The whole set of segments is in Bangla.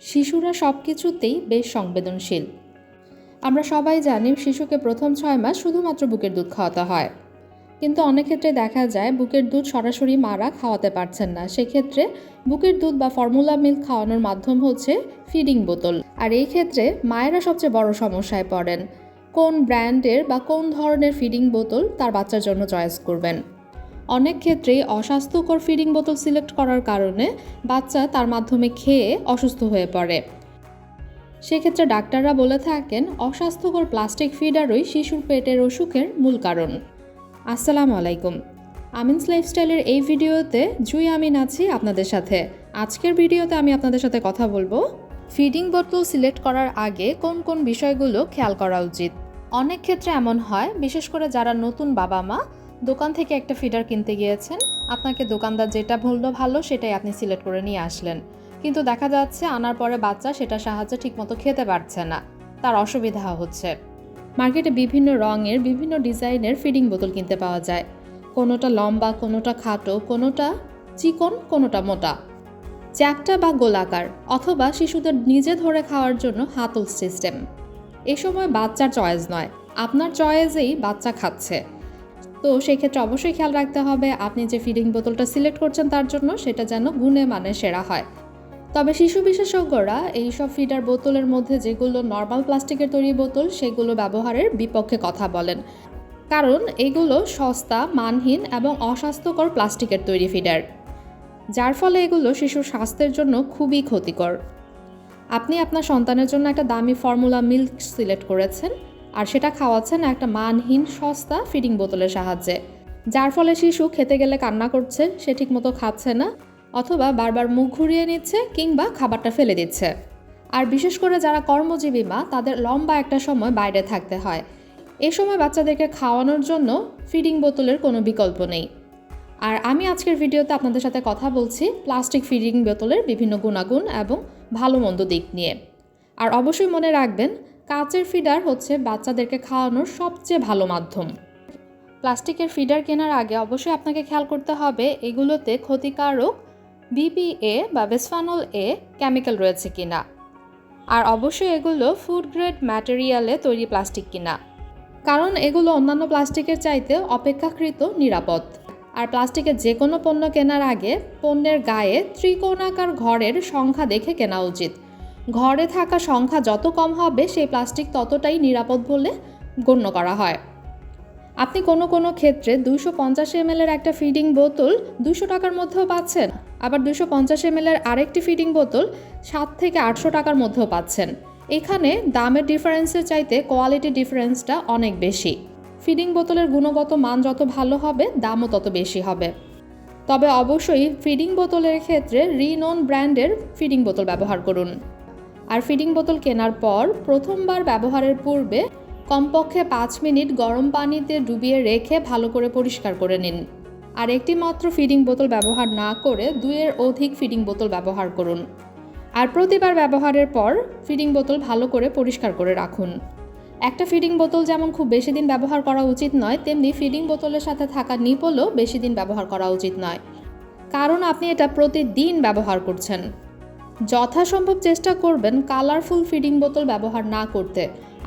শিশুরা সব কিছুতেই বেশ সংবেদনশীল। আমরা সবাই জানি শিশুকে প্রথম ছয় মাস শুধুমাত্র বুকের দুধ খাওয়াতে হয়। কিন্তু অনেক ক্ষেত্রে দেখা যায় বুকের দুধ সরাসরি মারা খাওয়াতে পারছেন না। সেক্ষেত্রে বুকের দুধ বা ফর্মুলা মিল্ক খাওয়ানোর মাধ্যম হচ্ছে ফিডিং বোতল। আর এই ক্ষেত্রে মায়েরা সবচেয়ে বড় সমস্যায় পড়েন। কোন ব্র্যান্ডের বা কোন ধরনের ফিডিং বোতল তার বাচ্চার জন্য চয়েস করবেন। অনেক ক্ষেত্রেই অস্বাস্থ্যকর ফিডিং বোতল সিলেক্ট করার কারণে বাচ্চা তার মাধ্যমে খেয়ে অসুস্থ হয়ে পড়ে। সেক্ষেত্রে ডাক্তাররা বলে থাকেন, অস্বাস্থ্যকর প্লাস্টিক ফিডারই শিশুর পেটের অসুখের মূল কারণ। আসসালামু আলাইকুম। আমিনস লাইফস্টাইলের এই ভিডিওতে জুই আমিন আছি আপনাদের সাথে। আজকের ভিডিওতে আমি আপনাদের সাথে কথা বলব ফিডিং বোতল সিলেক্ট করার আগে কোন কোন বিষয়গুলো খেয়াল করা উচিত? অনেক ক্ষেত্রে এমন হয়, বিশেষ করে যারা নতুন বাবা মা দোকান থেকে একটা ফিডার কিনতে গিয়েছেন। আপনাকে দোকানদার যেটা বলল ভালো, সেটাই আপনি সিলেক্ট করে নিয়ে আসলেন। কিন্তু দেখা যাচ্ছে আনার পরে বাচ্চা সেটা সাহায্যে ঠিকমতো খেতে পারছে না। তার অসুবিধা হচ্ছে। মার্কেটে বিভিন্ন রঙের, বিভিন্ন ডিজাইনের ফিডিং বোতল কিনতে পাওয়া যায়। কোনোটা লম্বা, কোনোটা খাটো, কোনোটা চিকন, কোনোটা মোটা। চ্যাপটা বা গোলাকার, অথবা শিশুদের নিজে ধরে খাওয়ার জন্য হাতল সিস্টেম। এ সময় বাচ্চার চয়েস নয়। আপনার চয়েসেই বাচ্চা খাচ্ছে। তো সেক্ষেত্রে অবশ্যই খেয়াল রাখতে হবে। আপনি যে ফিডিং বোতলটা সিলেক্ট করছেন তার জন্য সেটা যেন গুণে মানে সেরা হয়। তবে শিশু বিশেষজ্ঞরা এইসব ফিডার বোতলের মধ্যে যেগুলো নর্মাল প্লাস্টিকের তৈরি বোতল সেগুলো ব্যবহারের বিপক্ষে কথা বলেন। কারণ এগুলো সস্তা, মানহীন এবং অস্বাস্থ্যকর প্লাস্টিকের তৈরি ফিডার যার ফলে এগুলো শিশুর স্বাস্থ্যের জন্য খুবই ক্ষতিকর। আপনি আপনার সন্তানের জন্য একটা দামি ফর্মুলা মিল্ক সিলেক্ট করেছেন। আর সেটা খাওয়াচ্ছেন একটা মানহীন সস্তা ফিডিং বোতলের সাহায্যে। যার ফলে শিশু খেতে গেলে কান্না করছে, সে ঠিকমতো খাচ্ছে না, অথবা বারবার মুখ ঘুরিয়ে নিচ্ছে কিংবা খাবারটা ফেলে দিচ্ছে। আর বিশেষ করে যারা কর্মজীবী মা, তাদের লম্বা একটা সময় বাইরে থাকতে হয়। এই সময় বাচ্চাদেরকে খাওয়ানোর জন্য ফিডিং বোতলের কোনো বিকল্প নেই। আর আমি আজকের ভিডিওতে আপনাদের সাথে কথা বলছি প্লাস্টিক ফিডিং বোতলের বিভিন্ন গুণাগুণ এবং ভালো মন্দ দিক নিয়ে। আর অবশ্যই মনে রাখবেন কাচের ফিডার হচ্ছে বাচ্চাদেরকে খাওয়ানোর সবচেয়ে ভালো মাধ্যম। প্লাস্টিকের ফিডার কেনার আগে অবশ্যই আপনাকে খেয়াল করতে হবে, এগুলোতে ক্ষতিকারক বিপিএ বা বেসফানল এ কেমিক্যাল রয়েছে কিনা। আর অবশ্যই এগুলো ফুড গ্রেড ম্যাটেরিয়ালে তৈরি প্লাস্টিক কিনা। কারণ এগুলো অন্যান্য প্লাস্টিকের চাইতে অপেক্ষাকৃত নিরাপদ। আর প্লাস্টিকের যে কোনো পণ্য কেনার আগে পণ্যের গায়ে ত্রিকোণাকার ঘরের সংখ্যা দেখে কেনা উচিত। ঘরে থাকা সংখ্যা যত কম হবে, সেই প্লাস্টিক ততটাই নিরাপদ বলে গণ্য করা হয়। আপনি কোনো কোনো ক্ষেত্রে দুশো পঞ্চাশ এম এর একটা ফিডিং বোতল দুশো টাকার মধ্যেও পাচ্ছেন। আবার দুশো পঞ্চাশ এম এর আরেকটি ফিডিং বোতল সাত থেকে আটশো টাকার মধ্যেও পাচ্ছেন। এখানে দামের ডিফারেন্সের চাইতে কোয়ালিটি ডিফারেন্সটা অনেক বেশি। ফিডিং বোতলের গুণগত মান যত ভালো হবে, দামও তত বেশি হবে। তবে অবশ্যই ফিডিং বোতলের ক্ষেত্রে রিনোন ব্র্যান্ডের ফিডিং বোতল ব্যবহার করুন। আর ফিডিং বোতল কেনার পর প্রথমবার ব্যবহারের পূর্বে কমপক্ষে পাঁচ মিনিট গরম পানিতে ডুবিয়ে রেখে ভালো করে পরিষ্কার করে নিন। আর একটি মাত্র ফিডিং বোতল ব্যবহার না করে দুইয়ের অধিক ফিডিং বোতল ব্যবহার করুন। আর প্রতিবার ব্যবহারের পর ফিডিং বোতল ভালো করে পরিষ্কার করে রাখুন। একটা ফিডিং বোতল যেমন খুব বেশি দিন ব্যবহার করা উচিত নয়, তেমনি ফিডিং বোতলের সাথে থাকা নিপলও বেশি দিন ব্যবহার করা উচিত নয়। কারণ আপনি এটা প্রতিদিন ব্যবহার করছেন। যথাসম্ভব চেষ্টা করবেন কালারফুল ফিডিং বোতল ব্যবহার না করতে।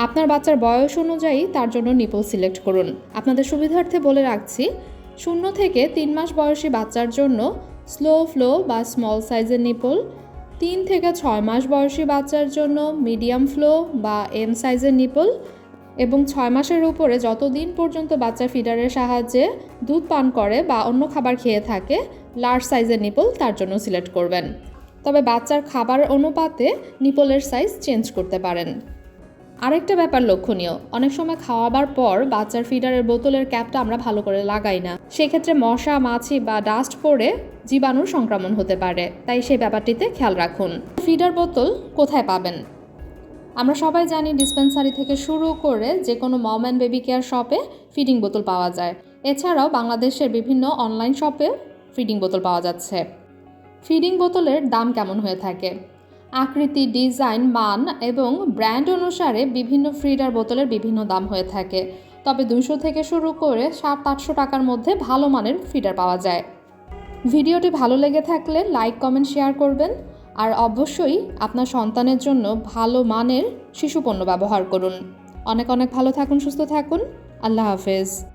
আপনার বাচ্চার বয়স অনুযায়ী তার জন্য নিপল সিলেক্ট করুন। আপনাদের সুবিধার্থে বলে রাখছি, শূন্য থেকে তিন মাস বয়সী বাচ্চার জন্য স্লো ফ্লো বা স্মল সাইজের নিপল, তিন থেকে ছয় মাস বয়সী বাচ্চার জন্য মিডিয়াম ফ্লো বা এম সাইজের নিপল এবং ছয় মাসের উপরে যতদিন পর্যন্ত বাচ্চা ফিডারের সাহায্যে দুধ পান করে বা অন্য খাবার খেয়ে থাকে, লার্জ সাইজের নিপল তার জন্য সিলেক্ট করবেন। তবে বাচ্চার খাবার অনুপাতে নিপলের সাইজ চেঞ্জ করতে পারেন। আরেকটা ব্যাপার লক্ষণীয়, অনেক সময় খাওয়াবার পর বাচ্চার ফিডারের বোতলের ক্যাপটা আমরা ভালো করে লাগাই না। সেক্ষেত্রে মশা, মাছি বা ডাস্ট পড়ে জীবাণুর সংক্রমণ হতে পারে, তাই সেই ব্যাপারটিতে খেয়াল রাখুন। ফিডার বোতল কোথায় পাবেন? আমরা সবাই জানি ডিসপেন্সারি থেকে শুরু করে যে কোনো মম অ্যান্ড বেবি কেয়ার শপে ফিডিং বোতল পাওয়া যায়। এছাড়াও বাংলাদেশের বিভিন্ন অনলাইন শপে ফিডিং বোতল পাওয়া যাচ্ছে। ফিডিং বোতলের দাম কেমন হয়ে থাকে? আকৃতি, ডিজাইন, মান এবং ব্র্যান্ড অনুসারে বিভিন্ন ফ্রিডার বোতলের বিভিন্ন দাম হয়ে থাকে। তবে দুশো থেকে শুরু করে সাত আটশো টাকার মধ্যে ভালো মানের ফিডার পাওয়া যায়। ভিডিওটি ভালো লেগে থাকলে লাইক, কমেন্ট, শেয়ার করবেন। আর অবশ্যই আপনার সন্তানের জন্য ভালো মানের শিশু পণ্য ব্যবহার করুন। অনেক অনেক ভালো থাকুন, সুস্থ থাকুন। আল্লাহ হাফেজ।